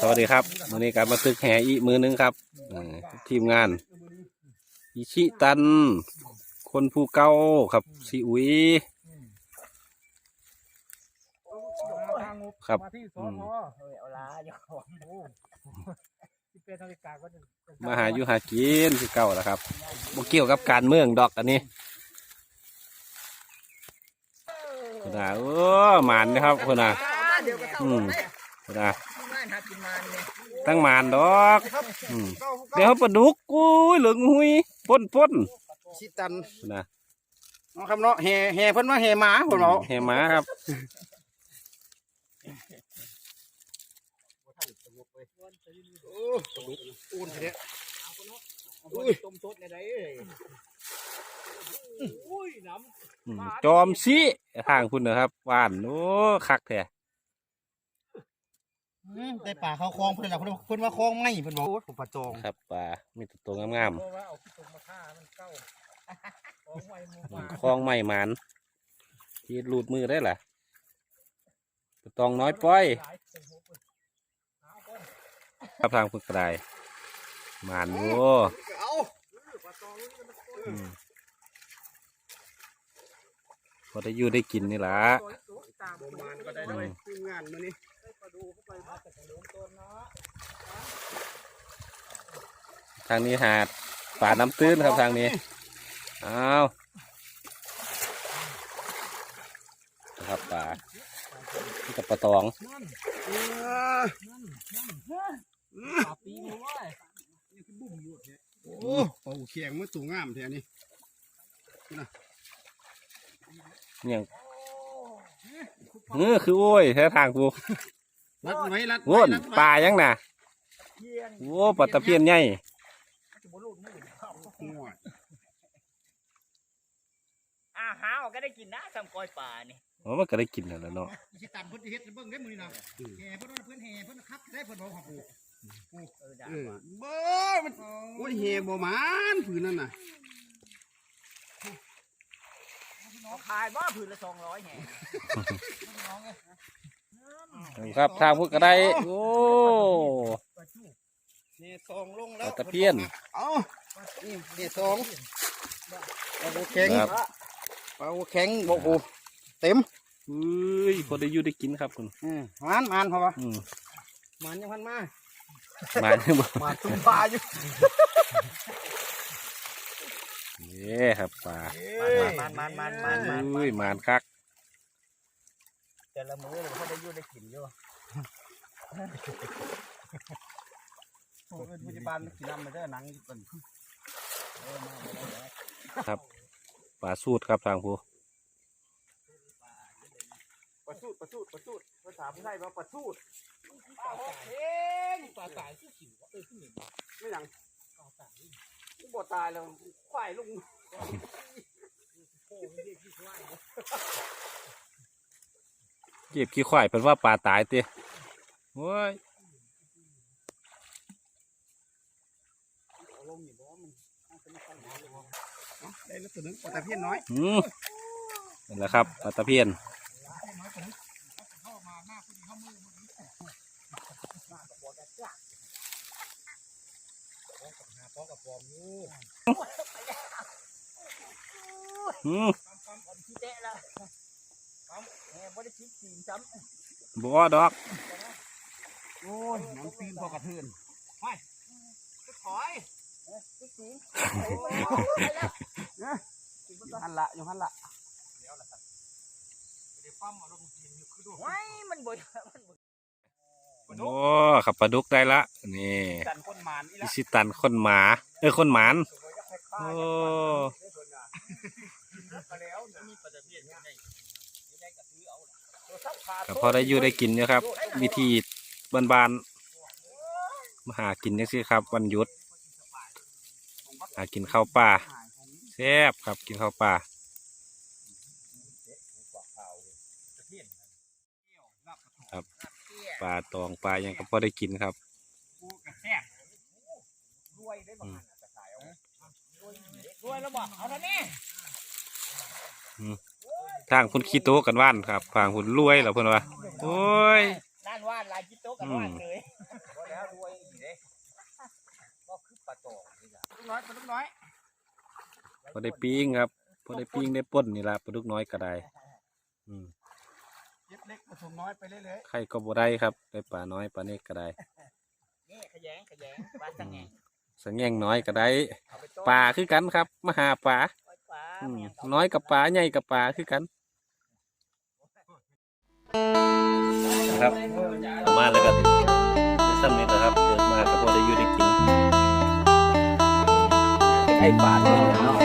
สวัสดีครับวันนี้การมาตึกแห่อีกมือหนึงครับทีมงาน อิชิตัน คนผู้เก่าครับซีอุยครับมาหาอยู่หากินคือเก่าแล้วครับบ่เกี่ยวกับการเมืองดอกอันนี้คุณอาโอ้หมานนะครับคุณอาเดี๋ยวก็เข้าอืมคุณอาานหากินมันเนี่ยตั้งหมานดอกอืมเดี๋ยวปลาดุกกุ้ยเหลืองหุยป้นป้นชิตันคุณอาเนาะครับเนาะแห่แห่เพิ่นว่าแห่หมาเพิ่นบอกแห่หมาครับโอ้อุ่นเถอะอุ้ยต้มสดในใดเอ้ยอุ้ยน้อืมจอมซีทางคุณนะครับว่านโอ้คักแท้ ได้ป่าเขาคลองเพิ่นล่ะเพิ่นว่าเพิ่นว่าคลองไม้เพิ่นบอกโอ้ผมปลาจองครับปลามีแตัวตัวงามำเพราะว่าเอาขี้ตมมาฆ่ามันเก้าของไว้หมูๆอืป่ามคลองไม่หมานที่รูดมือได้ล่ะปลาตองน้อยป้อยหลายเป็นหัวปืนเอาก่อนครับทางฝึกกระไดหมานโอ้เอาอืมพอได้อยู่ได้กินนี่ล่ะตัวตัวตามบ่มานก็ได้ด้วยทีมงานมื้อนี้ไป ดูเข้าไปมาแต่หลวงต้นเนาะทางนี้หาดป่าน้ำตื้นครับทางนี้อ้าวนะครับป่านี่กับปลาตองนั่นเออนั่นนั่นปลาปีนเลยโอ้ปลาหูเขียงมันสูงงามแท้นี่เนี่ยเออคือโอ้ยแท้ทางกู รัดไว้รัดโว้นรัดไว้ปลายังน่ะเพียนโอ้ปลาตะเพียนใหญ่จะบ่รู้มือโอ้ยอ่าหาเอาก็ได้กินนะทำกอยป่านี่โอ้มันก็ได้กินแล้วล่ะเนาะชิตันเพิ่นสิเฮ็ดให้เบิ่งได้มื้อนี้นะแห่เพิ่นว่าเพิ่นแห่เพิ่นคักได้เพิ่นบอกของกูเออด่าเออว่าบ่มันโอ้ยแห่บ่หมานผืนนั่นน่ะเขาขายบ่ผืนละสองร้อยแห่ ครับทางพุทธก็ได้ โอ้แห่ซองลงปแล้ลาวตะเพียน เอานี่แห่ซองปลาหูแข็งครับ ปลาหูแข็งบ่กูเต็มเอ้ยพอได้อยู่ได้กินครับคุณอืมมานมานเพราะว่าอืมมันยังพันมามาเนี่ยบ่มาตุ้มปลาอยู่เย้ครับปลามันมันมันมันมันมัน อุ้ยหมานคักแต่ ละมื้อเขาได้อยู่ได้กินอยู่โอ้ยปัจจุบันกินน้ำมาได้หนังเป็นปลาสูตรครับทางผู้ปลาสูดปลาสูดปลาสูดภาษาผู้ไทยว่าปลาสูดเองปลาตายคือขิวเออขึ้นหนึ่งไม่หนังปลาตายกูบ่ตายแล้วควายลุงโอ้ยเรียกที่ว่า เก็บขี้ควายเป็นว่าปลาตายเตี้ยโอ้ยเอาลงอยู่บ่มันเอาเป็นข้าวหมาเลยบ่เนาะได้แล้วตัวหนึงปลาตะเพียนน้อยอืมนั่นแหละครับปลาตะเพียนอืม บ่ได้คิดสีซ้ำบัวดอกโอ้ยน้ำตีนพอกระเทือนถอยคิดสีอยู่หันละอยู่หันละไว้มันบ่มันบ่โอ้ขับปลาดุกได้ละนี่จันคนหมานอีอิละชิตันคนหมา เออคนหมานโอ้ แล้วมีปลาตะเพียนอยู่ในอยู่ในกระถือเอาล่ะ ก็พอได้อยู่ได้กินนะครับ วิธีบานๆมาหากินจังซี่ครับ วันหยุด หากินข้าวป่าแซ่บครับกินข้าวป่าครับปลาตองปลายังก็พอได้กินครับรวยแล้วบ่เอาท่านี้ ทางคุณขี้โต๊ะกันว่านครับทางคุณรวยเหรอเพื่อนวะโอ้ยนั่นว่านลายขี้โต๊ะกันว่านเลยแล้วรวยอีกเด้ก็คือปลาตองนี่แหละลูกน้อยปลาลูกน้อยพอได้ปิ้งครับพอได้ปิ้งได้ป่นนี่ละปลาลูกน้อยก็ได้อืมเล็กเล็กผสมน้อยไปเรื่อยๆใครก็บ่ได้ครับได้ปลาน้อยปลาเล็กก็ได้แง่ขยงขยงปลาสังแงสังแงน้อยก็ได้ปลาคือกันครับ มหาปลาน้อยกับปลาใหญ่กับปลาคือกัน นะครับประมาณแล้วก็ได้ซ้ำนี้นะครับ เกิดมาก็พอได้อยู่ได้กินไอ้ปลาเนี่ยเนาะ